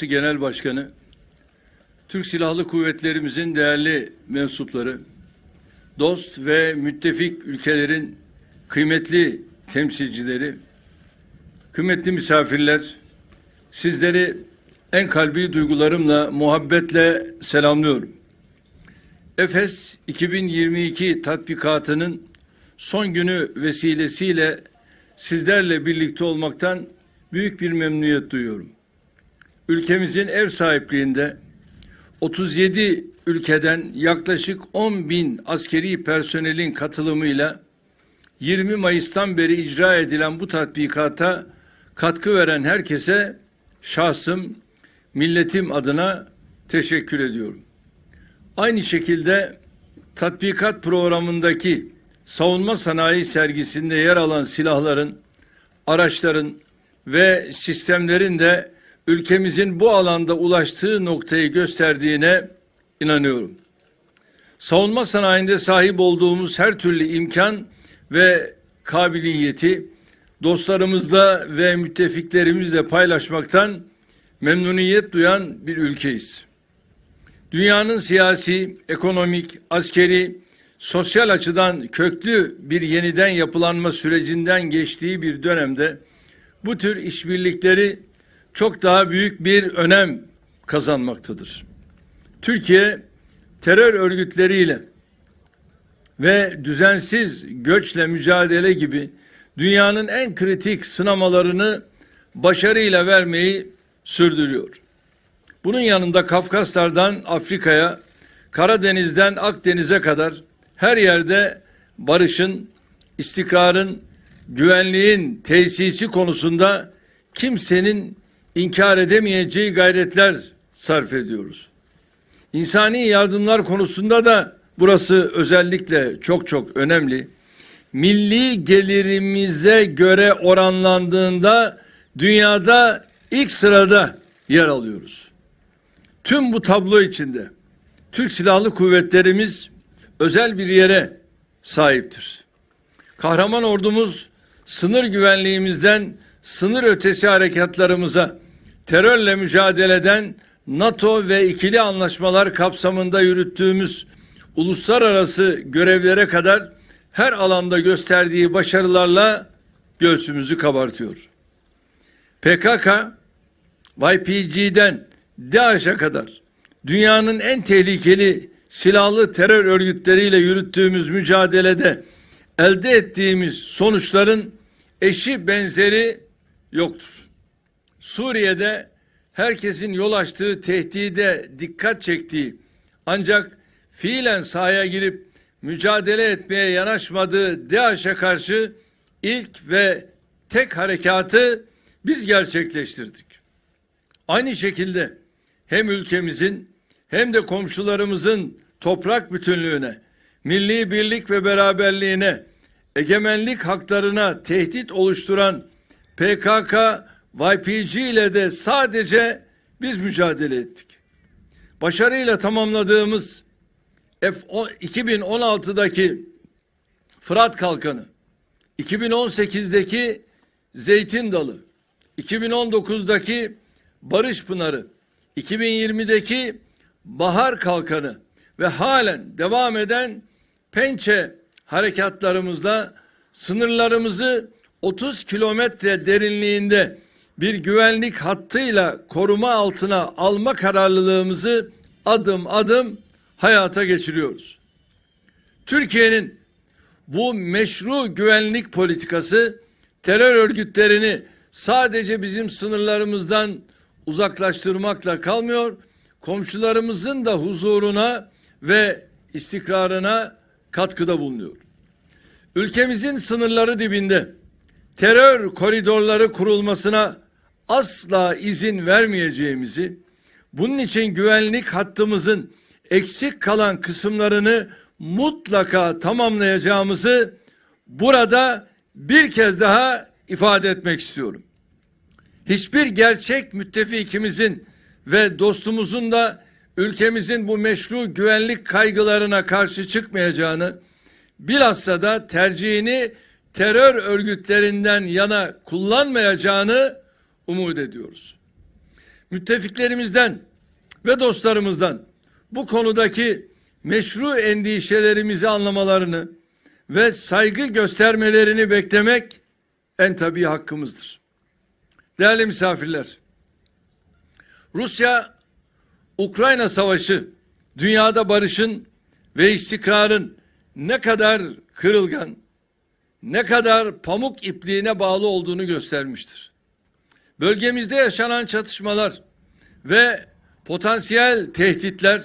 Genel Başkanı, Türk Silahlı Kuvvetlerimizin değerli mensupları, dost ve müttefik ülkelerin kıymetli temsilcileri, kıymetli misafirler, sizleri en kalbi duygularımla, muhabbetle selamlıyorum. Efes 2022 tatbikatının son günü vesilesiyle sizlerle birlikte olmaktan büyük bir memnuniyet duyuyorum. Ülkemizin ev sahipliğinde 37 ülkeden yaklaşık 10 bin askeri personelin katılımıyla 20 Mayıs'tan beri icra edilen bu tatbikata katkı veren herkese şahsım, milletim adına teşekkür ediyorum. Aynı şekilde tatbikat programındaki savunma sanayi sergisinde yer alan silahların, araçların ve sistemlerin de ülkemizin bu alanda ulaştığı noktayı gösterdiğine inanıyorum. Savunma sanayinde sahip olduğumuz her türlü imkan ve kabiliyeti dostlarımızla ve müttefiklerimizle paylaşmaktan memnuniyet duyan bir ülkeyiz. Dünyanın siyasi, ekonomik, askeri, sosyal açıdan köklü bir yeniden yapılanma sürecinden geçtiği bir dönemde bu tür işbirlikleri çok daha büyük bir önem kazanmaktadır. Türkiye terör örgütleriyle ve düzensiz göçle mücadele gibi dünyanın en kritik sınamalarını başarıyla vermeyi sürdürüyor. Bunun yanında Kafkaslardan Afrika'ya, Karadeniz'den Akdeniz'e kadar her yerde barışın, istikrarın, güvenliğin tesisi konusunda kimsenin inkar edemeyeceği gayretler sarf ediyoruz. İnsani yardımlar konusunda da burası özellikle çok çok önemli. Milli gelirimize göre oranlandığında dünyada ilk sırada yer alıyoruz. Tüm bu tablo içinde Türk Silahlı Kuvvetlerimiz özel bir yere sahiptir. Kahraman ordumuz sınır güvenliğimizden sınır ötesi harekatlarımıza terörle mücadeleden NATO ve ikili anlaşmalar kapsamında yürüttüğümüz uluslararası görevlere kadar her alanda gösterdiği başarılarla göğsümüzü kabartıyor. PKK, YPG'den DAEŞ'e kadar dünyanın en tehlikeli silahlı terör örgütleriyle yürüttüğümüz mücadelede elde ettiğimiz sonuçların eşi benzeri yoktur. Suriye'de herkesin yol açtığı tehdide dikkat çektiği ancak fiilen sahaya girip mücadele etmeye yanaşmadığı DAEŞ'e karşı ilk ve tek harekatı biz gerçekleştirdik. Aynı şekilde hem ülkemizin hem de komşularımızın toprak bütünlüğüne, milli birlik ve beraberliğine, egemenlik haklarına tehdit oluşturan PKK, YPG ile de sadece biz mücadele ettik. Başarıyla tamamladığımız F 2016'daki Fırat Kalkanı, 2018'deki Zeytin Dalı, 2019'daki Barış Pınarı, 2020'deki Bahar Kalkanı ve halen devam eden pençe harekatlarımızla sınırlarımızı 30 kilometre derinliğinde bir güvenlik hattıyla koruma altına alma kararlılığımızı adım adım hayata geçiriyoruz. Türkiye'nin bu meşru güvenlik politikası terör örgütlerini sadece bizim sınırlarımızdan uzaklaştırmakla kalmıyor, komşularımızın da huzuruna ve istikrarına katkıda bulunuyor. Ülkemizin sınırları dibinde terör koridorları kurulmasına asla izin vermeyeceğimizi, bunun için güvenlik hattımızın eksik kalan kısımlarını mutlaka tamamlayacağımızı burada bir kez daha ifade etmek istiyorum. Hiçbir gerçek müttefikimizin ve dostumuzun da ülkemizin bu meşru güvenlik kaygılarına karşı çıkmayacağını, bilhassa da tercihini terör örgütlerinden yana kullanmayacağını umut ediyoruz. müttefiklerimizden ve dostlarımızdan bu konudaki meşru endişelerimizi anlamalarını ve saygı göstermelerini beklemek en tabii hakkımızdır. Değerli misafirler, Rusya Ukrayna Savaşı dünyada barışın ve istikrarın ne kadar kırılgan, ne kadar pamuk ipliğine bağlı olduğunu göstermiştir. Bölgemizde yaşanan çatışmalar ve potansiyel tehditler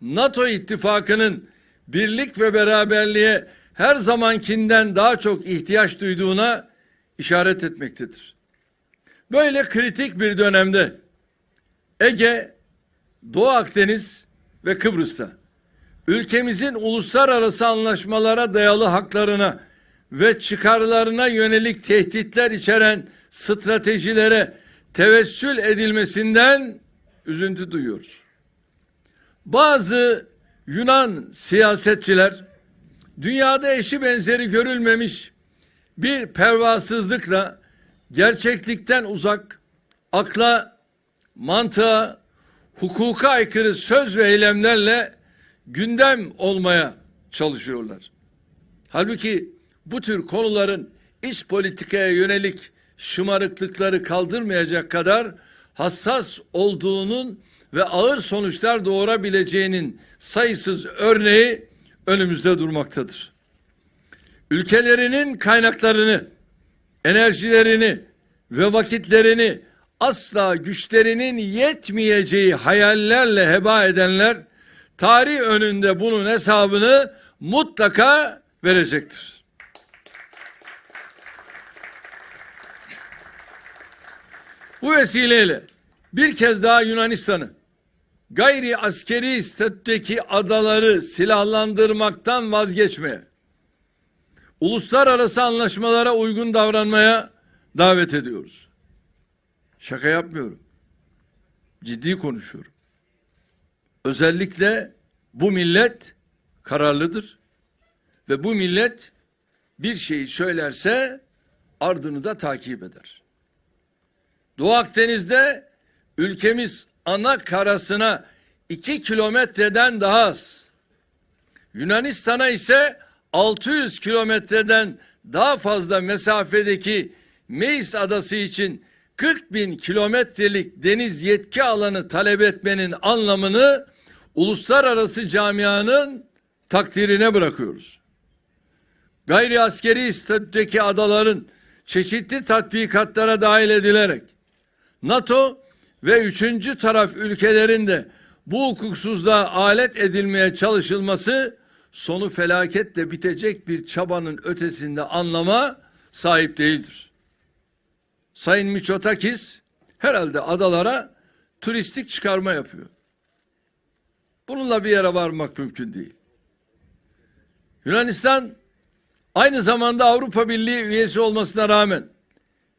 NATO ittifakının birlik ve beraberliğe her zamankinden daha çok ihtiyaç duyduğuna işaret etmektedir. Böyle kritik bir dönemde Ege, Doğu Akdeniz ve Kıbrıs'ta ülkemizin uluslararası anlaşmalara dayalı haklarına ve çıkarlarına yönelik tehditler içeren stratejilere tevessül edilmesinden üzüntü duyuyoruz. Bazı Yunan siyasetçiler dünyada eşi benzeri görülmemiş bir pervasızlıkla gerçeklikten uzak, akla, mantığa, hukuka aykırı söz ve eylemlerle gündem olmaya çalışıyorlar. Halbuki bu tür konuların iç politikaya yönelik şımarıklıkları kaldırmayacak kadar hassas olduğunun ve ağır sonuçlar doğurabileceğinin sayısız örneği önümüzde durmaktadır. Ülkelerinin kaynaklarını, enerjilerini ve vakitlerini asla güçlerinin yetmeyeceği hayallerle heba edenler tarih önünde bunun hesabını mutlaka verecektir. Bu vesileyle bir kez daha Yunanistan'ı gayri askeri statüdeki adaları silahlandırmaktan vazgeçmeye, uluslararası anlaşmalara uygun davranmaya davet ediyoruz. Şaka yapmıyorum. Ciddi konuşuyorum. Özellikle bu millet kararlıdır ve bu millet bir şeyi söylerse ardını da takip eder. Doğu Akdeniz'de ülkemiz ana karasına iki kilometreden daha az. Yunanistan'a ise 600 kilometreden daha fazla mesafedeki Meis adası için 40 bin kilometrelik deniz yetki alanı talep etmenin anlamını uluslararası camianın takdirine bırakıyoruz. Gayri askeri statüdeki adaların çeşitli tatbikatlara dahil edilerek NATO ve üçüncü taraf ülkelerinde bu hukuksuzluğa alet edilmeye çalışılması sonu felaketle bitecek bir çabanın ötesinde anlama sahip değildir. Sayın Miçotakis herhalde adalara turistik çıkarma yapıyor. Bununla bir yere varmak mümkün değil. Yunanistan aynı zamanda Avrupa Birliği üyesi olmasına rağmen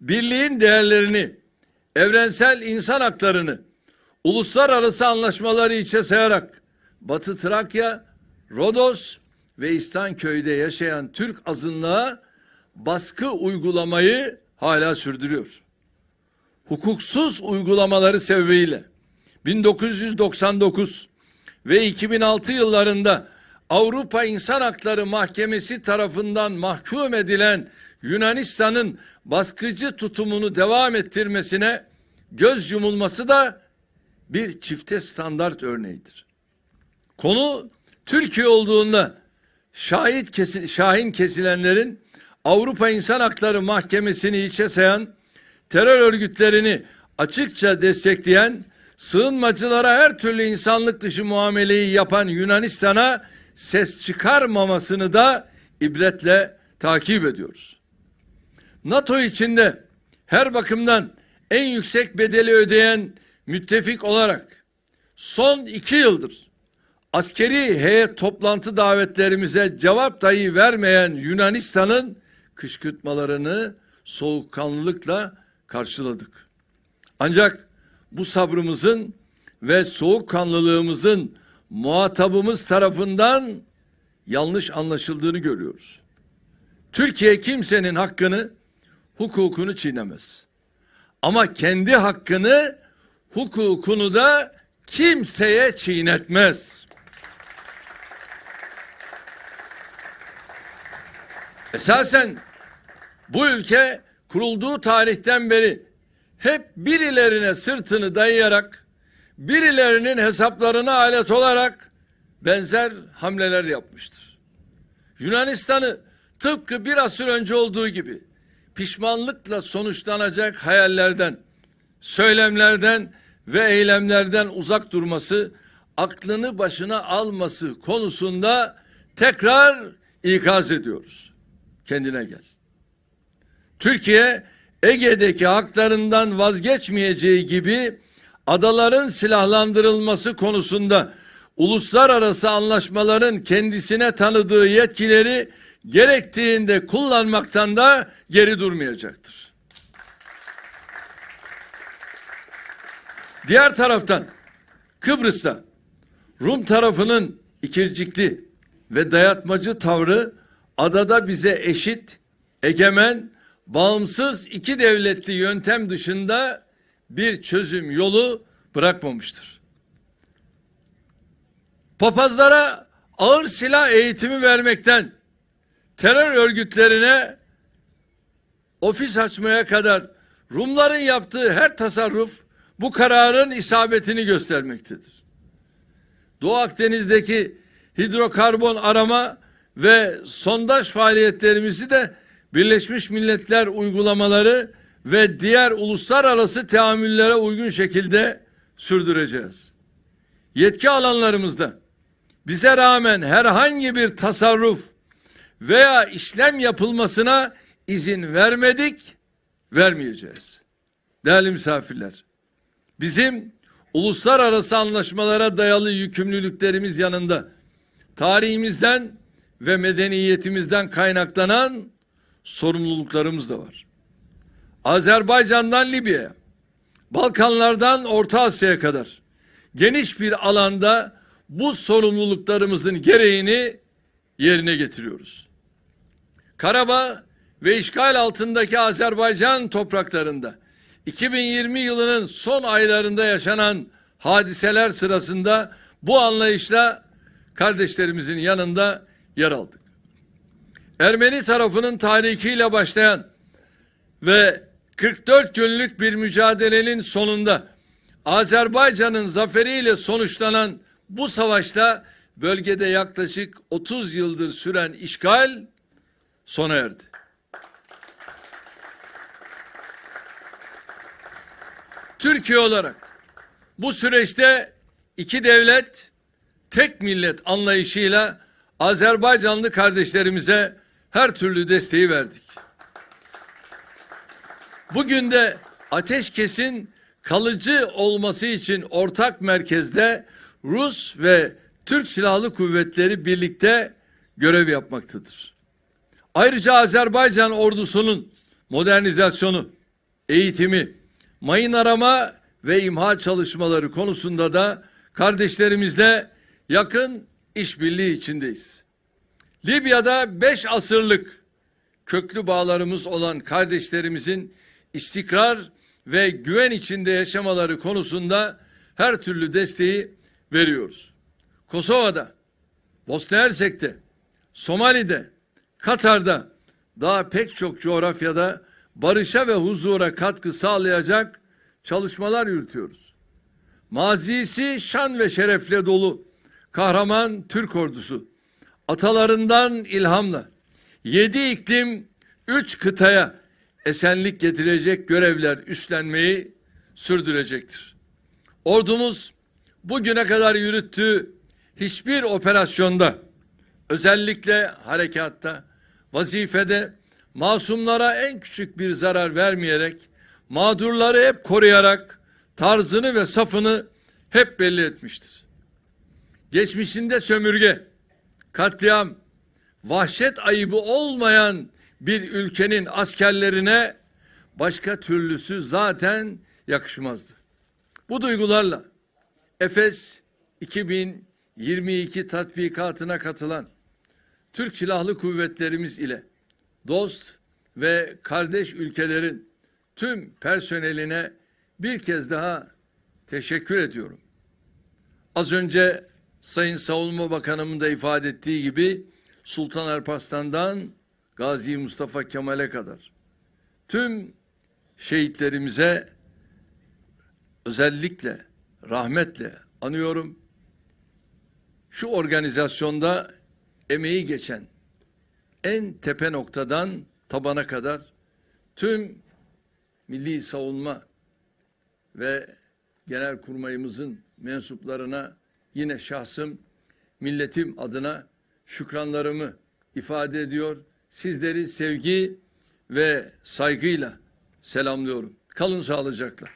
birliğin değerlerini, evrensel insan haklarını uluslararası anlaşmaları içe sayarak Batı Trakya, Rodos ve İstanköy'de yaşayan Türk azınlığa baskı uygulamayı hala sürdürüyor. Hukuksuz uygulamaları sebebiyle 1999 ve 2006 yıllarında Avrupa İnsan Hakları Mahkemesi tarafından mahkum edilen Yunanistan'ın baskıcı tutumunu devam ettirmesine göz yumulması da bir çifte standart örneğidir. Konu Türkiye olduğunda şahit kesil, şahin kesilenlerin Avrupa İnsan Hakları Mahkemesi'ni içe sayan, terör örgütlerini açıkça destekleyen, sığınmacılara her türlü insanlık dışı muameleyi yapan Yunanistan'a ses çıkarmamasını da ibretle takip ediyoruz. NATO içinde her bakımdan en yüksek bedeli ödeyen müttefik olarak son iki yıldır askeri heyet toplantı davetlerimize cevap dahi vermeyen Yunanistan'ın kışkırtmalarını soğukkanlılıkla karşıladık. Ancak bu sabrımızın ve soğukkanlılığımızın muhatabımız tarafından yanlış anlaşıldığını görüyoruz. Türkiye kimsenin hakkını, hukukunu çiğnemez. Ama kendi hakkını hukukunu da kimseye çiğnetmez. Esasen bu ülke kurulduğu tarihten beri hep birilerine sırtını dayayarak birilerinin hesaplarına alet olarak benzer hamleler yapmıştır. Yunanistan'ı tıpkı bir asır önce olduğu gibi pişmanlıkla sonuçlanacak hayallerden, söylemlerden ve eylemlerden uzak durması, aklını başına alması konusunda tekrar ikaz ediyoruz. Kendine gel. Türkiye Ege'deki haklarından vazgeçmeyeceği gibi adaların silahlandırılması konusunda uluslararası anlaşmaların kendisine tanıdığı yetkileri gerektiğinde kullanmaktan da geri durmayacaktır. Diğer taraftan Kıbrıs'ta Rum tarafının ikircikli ve dayatmacı tavrı adada bize eşit, egemen, bağımsız iki devletli yöntem dışında bir çözüm yolu bırakmamıştır. Papazlara ağır silah eğitimi vermekten terör örgütlerine ofis açmaya kadar Rumların yaptığı her tasarruf bu kararın isabetini göstermektedir. Doğu Akdeniz'deki hidrokarbon arama ve sondaj faaliyetlerimizi de Birleşmiş Milletler uygulamaları ve diğer uluslararası teamüllere uygun şekilde sürdüreceğiz. Yetki alanlarımızda bize rağmen herhangi bir tasarruf veya işlem yapılmasına izin vermedik, vermeyeceğiz. Değerli misafirler, bizim uluslararası anlaşmalara dayalı yükümlülüklerimiz yanında tarihimizden ve medeniyetimizden kaynaklanan sorumluluklarımız da var. Azerbaycan'dan Libya'ya, Balkanlardan Orta Asya'ya kadar geniş bir alanda bu sorumluluklarımızın gereğini yerine getiriyoruz. Karabağ ve işgal altındaki Azerbaycan topraklarında 2020 yılının son aylarında yaşanan hadiseler sırasında bu anlayışla kardeşlerimizin yanında yer aldık. Ermeni tarafının tahrikiyle başlayan ve 44 günlük bir mücadelenin sonunda Azerbaycan'ın zaferiyle sonuçlanan bu savaşta bölgede yaklaşık 30 yıldır süren işgal sona erdi. Türkiye olarak bu süreçte iki devlet, tek millet anlayışıyla Azerbaycanlı kardeşlerimize her türlü desteği verdik. Bugün de ateşkesin kalıcı olması için ortak merkezde Rus ve Türk Silahlı Kuvvetleri birlikte görev yapmaktadır. Ayrıca Azerbaycan ordusunun modernizasyonu, eğitimi, mayın arama ve imha çalışmaları konusunda da kardeşlerimizle yakın işbirliği içindeyiz. Libya'da beş asırlık köklü bağlarımız olan kardeşlerimizin istikrar ve güven içinde yaşamaları konusunda her türlü desteği veriyoruz. Kosova'da, Bosna Hersek'te, Somali'de, Katar'da daha pek çok coğrafyada barışa ve huzura katkı sağlayacak çalışmalar yürütüyoruz. Mazisi şan ve şerefle dolu kahraman Türk ordusu atalarından ilhamla yedi iklim üç kıtaya esenlik getirecek görevler üstlenmeyi sürdürecektir. Ordumuz bugüne kadar yürüttüğü hiçbir operasyonda özellikle harekatta, vazifede masumlara en küçük bir zarar vermeyerek, mağdurları hep koruyarak tarzını ve safını hep belli etmiştir. Geçmişinde sömürge, katliam, vahşet ayıbı olmayan bir ülkenin askerlerine başka türlüsü zaten yakışmazdı. Bu duygularla Efes 2022 tatbikatına katılan Türk Silahlı Kuvvetlerimiz ile dost ve kardeş ülkelerin tüm personeline bir kez daha teşekkür ediyorum. Az önce Sayın Savunma Bakanımın da ifade ettiği gibi Sultan Alparslan'dan Gazi Mustafa Kemal'e kadar tüm şehitlerimize özellikle rahmetle anıyorum. Şu organizasyonda emeği geçen en tepe noktadan tabana kadar tüm milli savunma ve genel kurmayımızın mensuplarına yine şahsım milletim adına şükranlarımı ifade ediyor. Sizleri sevgi ve saygıyla selamlıyorum. Kalın sağlıcakla.